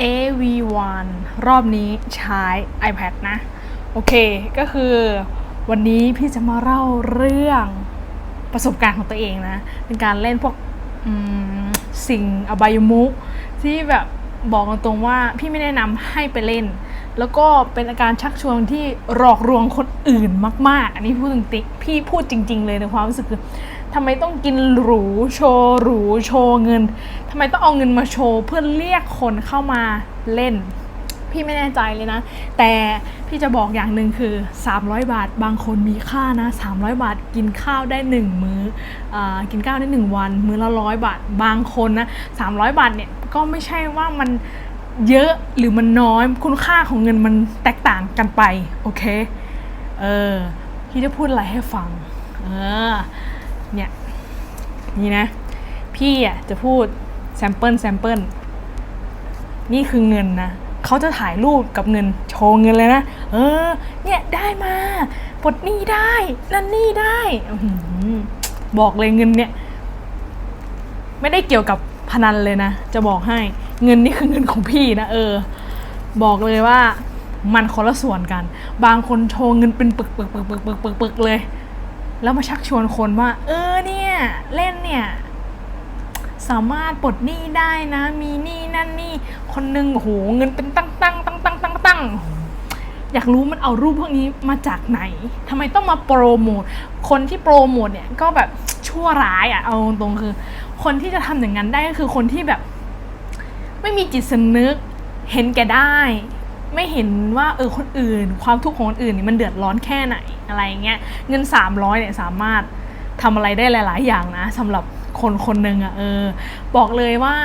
AV1 รอบนี้ใช้ iPad นะ โอเคก็คือวันนี้พี่จะมาเล่าเรื่องประสบการณ์ของตัวเองนะ เป็นการเล่นพวกสิ่งอบายมุกที่แบบบอกตรงๆว่าพี่ไม่แนะนำให้ไปเล่น แล้วก็เป็นอาการชักชวนที่หลอกลวงคนอื่นมาก ๆ อันนี้พูดจริงๆพี่พูดจริง ๆ เลยในความรู้สึกคือทำไมต้องกินหรูโชว์หรูโชว์เงินทำไมต้องเอาเงินมาโชว์เพื่อเรียกคนเข้ามาเล่น พี่ไม่แน่ใจเลยนะ แต่พี่จะบอกอย่างหนึ่งคือ 300 บาทบางคนมีค่านะ 300 บาทกินข้าวได้ 1 มื้ออกินข้าวได้ 1 วัน มื้อละร้อยบาทบางคนนะ 300 บาทเนี่ยก็ไม่ใช่ว่ามัน เยอะหรือมันน้อยคุณค่าของเงินมันแตกต่างกันไป โอเค เออพี่จะพูดอะไรให้ฟัง เออ เนี่ย นี่นะ พี่อะจะพูดแซมเปิลแซมเปิลนี่คือเงินนะเขาจะถ่ายรูปกับเงินโชว์เงินเลยนะ เออ เนี่ยได้มาปลดหนี้ได้ นั่นนี่ได้อบอกเลยเงินเนี่ย ไม่ได้เกี่ยวกับพนันเลยนะ จะบอกให้ เงินนี่คือเงินของพี่นะเออ บอกเลยว่ามันคนละส่วนกัน บางคนโชว์เงินเป็นปึกปึกปึกปึกปึกปึกปึกเลย แล้วมาชักชวนคนว่า เออเนี่ยเล่นเนี่ยสามารถปลดหนี้ได้นะ มีหนี้นั่นนี่คนหนึงโอ้โหเงินเป็นตั้งตั้งตั้งตั้งตั้งตั้งอยากรู้มันเอารูปพวกนี้มาจากไหนทำไมต้องมาโปรโมทคนที่โปรโมทเนี่ยก็แบบชั่วร้ายอะ่ะเอาตรงๆคือ คนที่จะทำอย่างนั้นได้ก็คือคนที่แบบ ไม่มีจิตสำนึก เห็นแก่ได้ ไม่เห็นว่าเออคนอื่น ความทุกข์ของคนอื่นนี่มันเดือดร้อนแค่ไหนอะไรเงี้ยเงิน 300เนี่ยสามารถทำอะไรได้หลาย ๆ อย่างนะสำหรับคนคนหนึ่งอะ่ะเออ บอกเลยว่า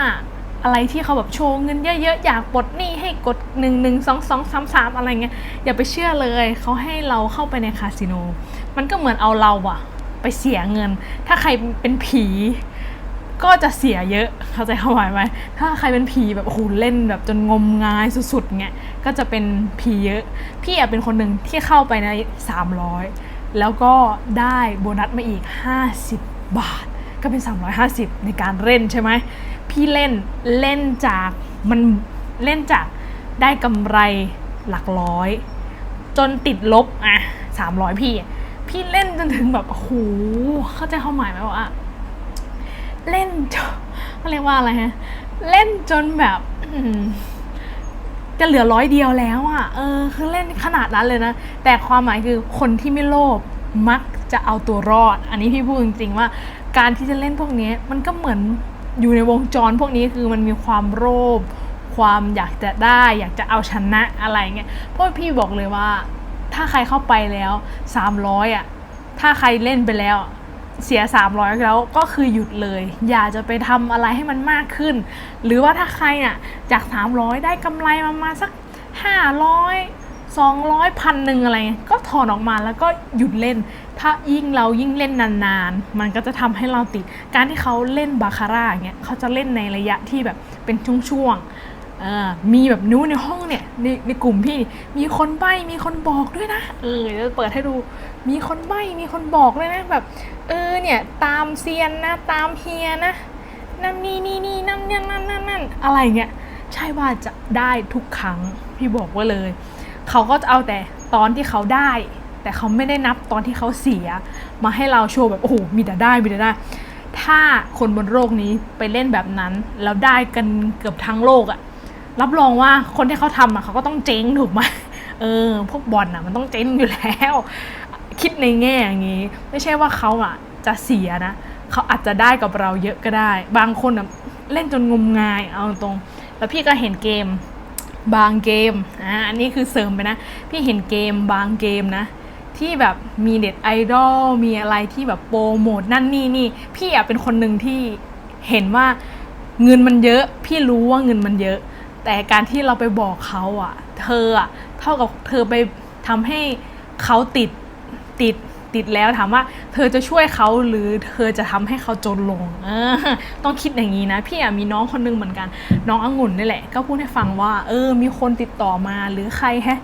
อะไรที่เขาแบบโชว์เงินเยอะ ๆ อยากปลดหนี้ให้กด1 1 2 2 3 3 อะไรเงี้ยอย่าไปเชื่อเลยเขาให้เราเข้าไปในคาสิโน มันก็เหมือนเอาเราอะไปเสียเงิน ถ้าใครเป็นผี ก็จะเสียเยอะเข้าใจเข้าใจไหมถ้าใครเป็นผีแบบโอ้โหเล่นแบบจนงมงายสุดๆเงี้ยก็จะเป็นผีเยอะ พี่อะเป็นคนหนึ่งที่เข้าไปใน 300 แล้วก็ได้โบนัสมาอีก 50 บาท ก็เป็น 350 ในการเล่นใช่ไหมพี่เล่นเล่นจากมันเล่นจากได้กำไรหลักร้อย จนติดลบอะ300 พี่ พี่เล่นจนถึงแบบโอ้โหเข้าใจความหมายไหมว่า เล่นจนเขาเรียกว่าอะไรฮะ เล่นจนแบบจะเหลือร้อยเดียวแล้วอะ่ะ เออ คือเล่นขนาดนั้นเลยนะ แต่ความหมายคือคนที่ไม่โลภมักจะเอาตัวรอด อันนี้พี่พูดจริงๆว่า การที่จะเล่นพวกนี้มันก็เหมือนอยู่ในวงจรพวกนี้คือมันมีความโลภความอยากจะได้ อยากจะเอาชนะอะไรเงี้ยเพราะพี่บอกเลยว่า ถ้าใครเข้าไปแล้ว300อะถ้าใครเล่นไปแล้ว เสีย 300 แล้วก็คือหยุดเลย อย่าจะไปทำอะไรให้มันมากขึ้น หรือว่าถ้าใครน่ะจาก 300 ได้กำไรมามาสัก 500 200พันหนึ่งอะไรเงี้ยก็ถอนออกมาแล้วก็หยุดเล่น ถ้ายิ่งเรายิ่งเล่นนานๆ มันก็จะทำให้เราติด การที่เขาเล่นบาคาร่าอย่างเงี้ยเขาจะเล่นในระยะที่แบบเป็นช่วงๆ มีแบบนู้นในห้องเนี่ยในในกลุ่มพี่มีคนใบ้มีคนบอกด้วยนะเออจะเปิดให้ดูมีคนใบ้มีคนบอกเลยนะแบบ เออเนี่ยตามเซียนนะตามเฮียนะนั่นนี่นี่นี่นั่นนั่นนั่นนั่นนั่นอะไรเงี้ยใช่ว่าจะได้ทุกครั้งพี่บอกว่าเลย เขาก็จะเอาแต่ตอนที่เขาได้ แต่เขาไม่ได้นับตอนที่เขาเสีย มาให้เราโชว์แบบโอ้โหมีแต่ได้มีแต่ได้ถ้าคนบนโลกนี้ไปเล่นแบบนั้น แล้วได้กันเกือบทั้งโลกอะ รับรองว่าคนที่เขาทำอะเขาก็ต้องเจ๊งถูกไหมเออ พวกบอลอะมันต้องเจ๊งอยู่แล้ว คิดในแง่อย่างนี้ ไม่ใช่ว่าเขาอะจะเสียนะเขาอาจจะได้กับเราเยอะก็ได้ บางคนอะเล่นจนงมงายเอาตรง แล้วพี่ก็เห็นเกมบางเกมอ่าอันนี้คือเสริมไปนะ พี่เห็นเกมบางเกมนะที่แบบมีเด็ดไอดอลมีอะไรที่แบบโปรโมทนั่นนี่นี่พี่อะเป็นคนหนึ่งที่เห็นว่าเงินมันเยอะ พี่รู้ว่าเงินมันเยอะ แต่การที่เราไปบอกเขาอะ เธออะเท่ากับเธอไปทำให้เขาติดติดติดแล้วถามว่าเธอจะช่วยเขาหรือเธอจะทำให้เขาจนลงเออต้องคิดอย่างนี้นะ พี่อะมีน้องคนนึงเหมือนกัน น้ององุ่นนี่แหละ ก็พูดให้ฟังว่า เออ มีคนติดต่อมาหรือใครแฮะ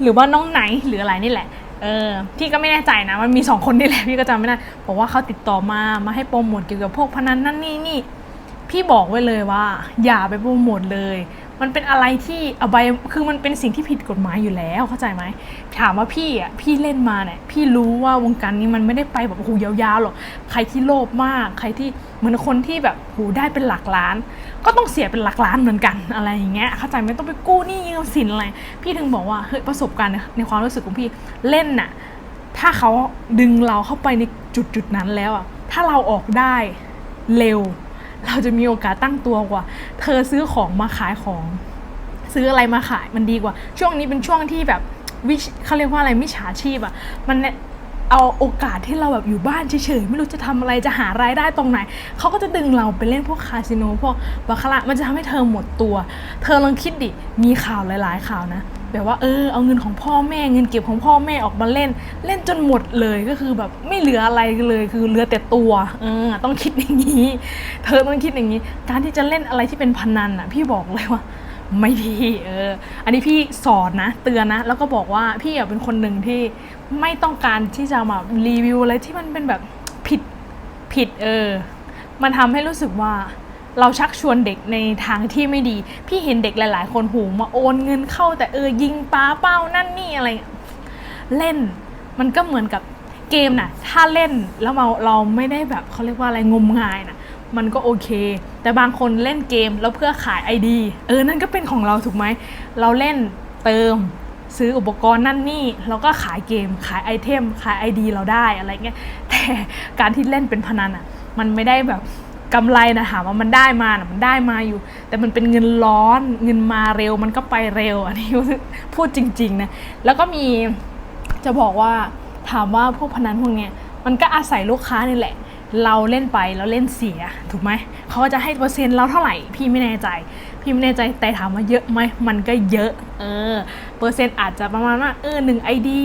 หรือว่าน้องไหนหรืออะไรนี่แหละเออพี่ก็ไม่แน่ใจนะมันมีสองคนนี่แหละพี่ก็จำไม่ได้บอกว่าเขาติดต่อมามาให้โปรโมทเกี่ยวกับพวกพนันนั่นนี่นี่พี่บอกไว้เลยว่า อย่าไปโปรโมทเลย มันเป็นอะไรที่อบายคือมันเป็นสิ่งที่ผิดกฎหมายอยู่แล้วเข้าใจไหมถามว่าพี่อะพี่เล่นมาเนี่ยพี่รู้ว่าวงการนี้มันไม่ได้ไปแบบโอ้โหยาวๆหรอกใครที่โลภมาก ใครที่เหมือนคนที่แบบโหได้เป็นหลักล้าน ก็ต้องเสียเป็นหลักล้านเหมือนกันอะไรอย่างเงี้ยเข้าใจไหมต้องไปกู้หนี้ยืมสินอะไรพี่ถึงบอกว่าเฮ้ยประสบการณ์ในความรู้สึกของพี่เล่นน่ะถ้าเขาดึงเราเข้าไปในจุดจุดๆนั้นแล้วอะถ้าเราออกได้เร็ว เราจะมีโอกาสตั้งตัวกว่า เธอซื้อของมาขายของ ซื้ออะไรมาขายมันดีกว่า ช่วงนี้เป็นช่วงที่แบบวิชเขาเรียกว่าอะไรมิจฉาชีพอะมันเนี่ยเอาโอกาสที่เราแบบอยู่บ้านเฉยๆไม่รู้จะทำอะไรจะหารายได้ตรงไหนเขาก็จะดึงเราไปเล่นพวกคาสิโนพวกบาคาร่ามันจะทำให้เธอหมดตัว เธอลองคิดดิมีข่าวหลาย ๆ ข่าวนะ แบบว่าเออเอาเงินของพ่อแม่เงินเก็บของพ่อแม่ออกมาเล่น เล่นจนหมดเลยก็คือแบบไม่เหลืออะไรเลยคือเหลือแต่ตัวเออต้องคิดอย่างนี้ เธอต้องคิดอย่างนี้ การที่จะเล่นอะไรที่เป็นพนันอะ พี่บอกเลยว่า ไม่ดีเออ อันนี้พี่สอนนะ เตือนนะ แล้วก็บอกว่าพี่อะเป็นคนหนึ่งที่ไม่ต้องการที่จะมารีวิวอะไรที่มันเป็นแบบผิดผิดเออ มันทำให้รู้สึกว่า เราชักชวนเด็กในทางที่ไม่ดี พี่เห็นเด็กหลาย ๆ คนหูมาโอนเงินเข้า แต่เออยิงป้าเป้านั่นนี่อะไรเล่นมันก็เหมือนกับเกมน่ะ ถ้าเล่นแล้วเราเราไม่ได้แบบเขาเรียกว่าอะไรงมงายน่ะ มันก็โอเค แต่บางคนเล่นเกมแล้วเพื่อขาย ID เออนั่นก็เป็นของเราถูกไหม เราเล่นเติมซื้ออุปกรณ์นั่นนี่แล้วก็ขายเกมขายไอเทมขาย ID เราได้อะไรเงี้ยแต่การที่เล่นเป็นพนันอะ มันไม่ได้แบบ กำไรนะถามว่ามันได้มานะมันได้มาอยู่ แต่มันเป็นเงินร้อนเงินมาเร็วมันก็ไปเร็วอันนี้พูดจริง ๆ นะ แล้วก็มีจะบอกว่าถามว่าพวกพนันพวกเนี้ยมันก็อาศัยลูกค้านี่แหละ เราเล่นไปแล้วเล่นเสียถูกไหมเขาก็จะให้เปอร์เซ็นต์เราเท่าไหร่พี่ไม่แน่ใจ พี่ไม่แน่ใจแต่ถามว่าเยอะไหมมันก็เยอะเออเปอร์เซ็นต์อาจจะประมาณว่าเออหนึ่งไอดี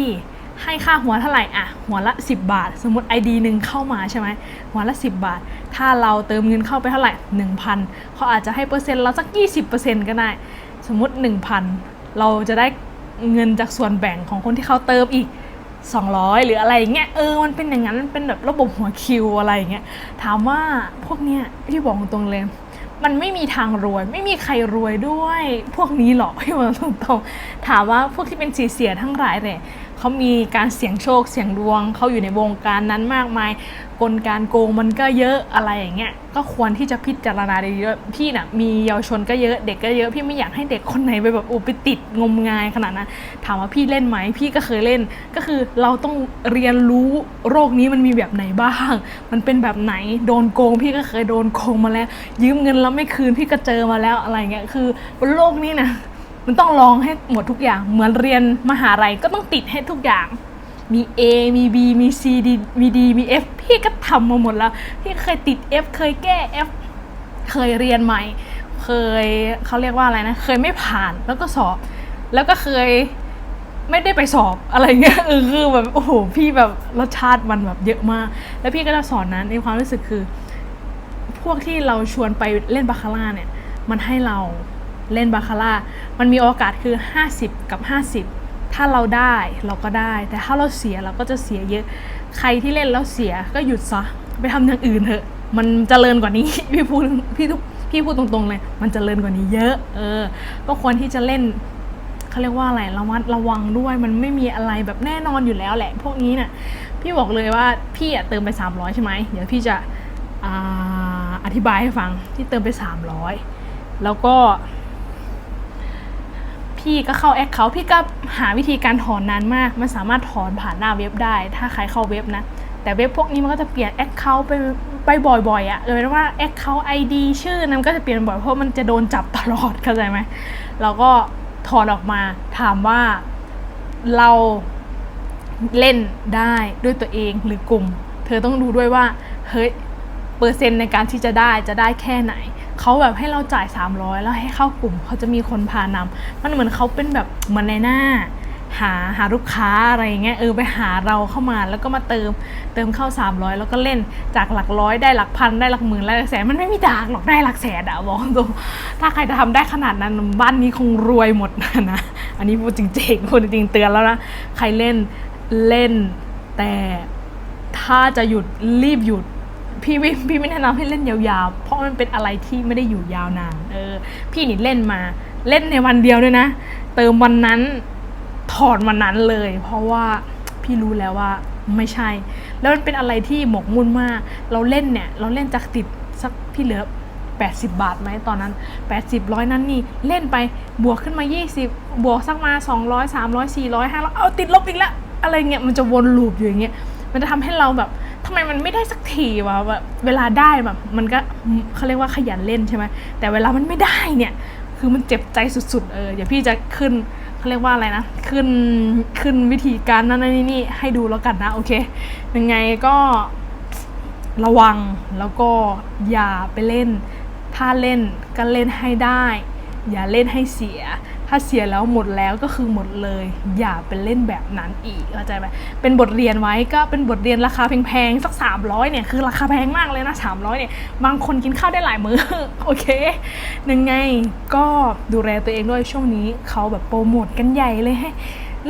ให้ค่าหัวเท่าไหร่อะหัวละ 10 บาท สมมติ ID หนึ่งเข้ามาใช่ไหมหัวละ 10 บาท ถ้าเราเติมเงินเข้าไปเท่าไหร่ 1,000เขาอาจจะให้เปอร์เซ็นต์เราสัก 20%ก็ได้ สมมติ 1,000 เราจะได้เงินจากส่วนแบ่งของคนที่เขาเติมอีก 200 หรืออะไรอย่างเงี้ยเออมันเป็นอย่างนั้นมันเป็นแบบระบบหัวคิวอะไรอย่างเงี้ยถามว่าพวกเนี้ยพี่บอกตรงเลยมันไม่มีทางรวย ไม่มีใครรวยด้วย พวกนี้หรอกพี่บอกตรงๆถามว่าพวกที่เป็นสีเสียทั้งหลายเนี่ย เขามีการเสี่ยงโชคเสี่ยงดวง เขาอยู่ในวงการนั้นมากมาย กลการโกงมันก็เยอะอะไรอย่างเงี้ย ก็ควรที่จะพิจารณาดีๆพี่น่ะมีเยาวชนก็เยอะเด็กก็เยอะพี่ไม่อยากให้เด็กคนไหนไปแบบโอ้ไปติดงมงายขนาดนั้นถามว่าพี่เล่นไหมพี่ก็เคยเล่น ก็คือเราต้องเรียนรู้โรคนี้มันมีแบบไหนบ้าง มันเป็นแบบไหนโดนโกง พี่ก็เคยโดนโกงมาแล้ว ยืมเงินแล้วไม่คืนพี่ก็เจอมาแล้วอะไรเงี้ยคือบนโลกนี้นะ มันต้องลองให้หมดทุกอย่าง เหมือนเรียนมหาลัยก็ต้องติดให้ทุกอย่าง มี A มี B มี C D มี D มี F พี่ก็ทำมาหมดแล้ว พี่เคยติด F เคยแก้ F เคยเรียนใหม่ เคยเขาเรียกว่าอะไรนะ เคยไม่ผ่านแล้วก็สอบ แล้วก็เคยไม่ได้ไปสอบอะไรเงี้ยเออคือแบบโอ้โหพี่แบบรสชาติมันแบบเยอะมาก แล้วพี่ก็จะสอนนั้นในความรู้สึกคือ พวกที่เราชวนไปเล่นบาคาร่าเนี่ย มันให้เรา เล่นบาคาร่ามันมีโอกาสคือ 50 กับ 50 ถ้าเราได้เราก็ได้ แต่ถ้าเราเสียเราก็จะเสียเยอะ ใครที่เล่นแล้วเสียก็หยุดซะไปทำอย่างอื่นเถอะ มันเจริญกว่านี้ พี่พูดพี่ทุกพี่พูดตรงๆเลย มันเจริญกว่านี้เยอะ เออ ก็ควรที่จะเล่นเขาเรียกว่าอะไรระมัดระวังด้วยมันไม่มีอะไรแบบแน่นอนอยู่แล้วแหละ พวกนี้น่ะพี่บอกเลยว่าพี่อะเติมไป 300 ใช่ไหมเดี๋ยวพี่จะออธิบายให้ฟังที่เติมไป 300 แล้วก็ พี่ก็เข้าแอคเขาพี่ก็หาวิธีการถอนนานมาก มันสามารถถอนผ่านหน้าเว็บได้ ถ้าใครเข้าเว็บนะ แต่เว็บพวกนี้มันก็จะเปลี่ยนแอคเคาท์ไปไปบ่อยๆอะ่ะเลยเป็นว่าแอคเคาท์ไอดีชื่อนั้นก็จะเปลี่ยนบ่อยเพราะมันจะโดนจับตลอดเข้าใจไหมเราก็ถอนออกมาถามว่าเราเล่นได้ด้วยตัวเองหรือกลุ่ม เธอต้องดูด้วยว่าเฮ้ยเปอร์เซ็นต์ในการที่จะได้จะได้แค่ไหน เขาแบบให้เราจ่าย 300 แล้วให้เข้ากลุ่มเขาจะมีคนพานำมันเหมือนเขาเป็นแบบเหมือนในหน้า หาหาลูกค้าอะไรเงี้ยเออไปหาเราเข้ามาแล้วก็มาเติมเติมเข้า 300 แล้วก็เล่นจากหลักร้อยได้หลักพันได้หลักหมื่นได้หลักแสนมันไม่มีทางหรอกได้หลักแสนอะบอกตรงถ้าใครจะทำได้ขนาดนั้นบ้านนี้คงรวยหมดนะอันนี้พูดจริงๆพูดจริงเตือนแล้วนะใครเล่นเล่นแต่ถ้าจะหยุดรีบหยุด พี่ไม่พี่ไม่แนะนำให้เล่นยาวๆ เพราะมันเป็นอะไรที่ไม่ได้อยู่ยาวนาน เออ พี่นี่เล่นมา เล่นในวันเดียวด้วยนะ เติมวันนั้น ถอดวันนั้นเลย เพราะว่าพี่รู้แล้วว่าไม่ใช่ แล้วมันเป็นอะไรที่หมกมุ่นมาก เราเล่นเนี่ย เราเล่นจากติดสักพี่เหลือ80 บาทไหมตอนนั้น 80ร้อยนั่นนี่เล่นไปบวกขึ้นมา 20 บวกสักมา 200 300 400 500เอาติดลบอีกแล้วอะไรเงี้ยมันจะวนลูปอยู่อย่างเงี้ยมันจะทำให้เราแบบ ทำไมมันไม่ได้สักทีวะแบบเวลาได้แบบมันก็เขาเรียกว่าขยันเล่นใช่ไหมแต่เวลามันไม่ได้เนี่ย คือมันเจ็บใจสุด ๆ เออเดี๋ยวพี่จะขึ้นเขาเรียกว่าอะไรนะ ขึ้นขึ้นวิธีการนั่นนนนี่ให้ดูแล้วกันนะโอเค ยังไงก็ระวังแล้วก็อย่าไปเล่น ถ้าเล่นก็เล่นให้ได้ อย่าเล่นให้เสีย ถ้าเสียแล้วหมดแล้วก็คือหมดเลย อย่าไปเล่นแบบนั้นอีกเข้าใจไหมเป็นบทเรียนไว้ก็เป็นบทเรียนราคาแพงๆสัก 300เนี่ยคือราคาแพงมากเลยนะ300เนี่ยบางคนกินข้าวได้หลายมื้อโอเคยังไงก็ดูแลตัวเองด้วยช่วงนี้เขาแบบโปรโมทกันใหญ่เลยให้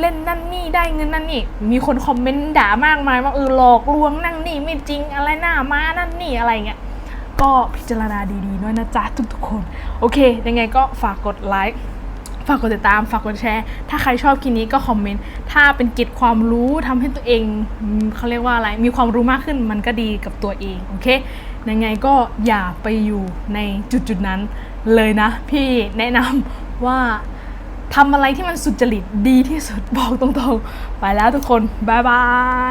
เล่นนั่นนี่ได้เงินนั่นนี่ มีคนคอมเมนต์ด่ามากมายว่าเออหลอกลวงนั่นนี่ไม่จริงอะไรหน้ามานั่นนี่อะไรเงี้ย ก็พิจารณาดีๆด้วยนะจ๊ะทุกๆคน โอเค ยังไงก็ฝากกดไลค์ ฝากกดติดตาม ฝากกดแชร์ ถ้าใครชอบคลิปนี้ก็คอมเมนต์ ถ้าเป็นกิจความรู้ทำให้ตัวเองเขาเรียกว่าอะไร มีความรู้มากขึ้นมันก็ดีกับตัวเอง โอเค ยังไงก็อย่าไปอยู่ในจุดๆนั้นเลยนะ พี่แนะนำว่าทำอะไรที่มันสุจริตดีที่สุดบอกตรงๆ ไปแล้วทุกคนบายบา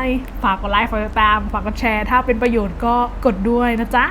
ย ฝากกดไลค์ ฝากกดติดตาม ฝากกดแชร์ ถ้าเป็นประโยชน์ก็กดด้วยนะจ๊ะ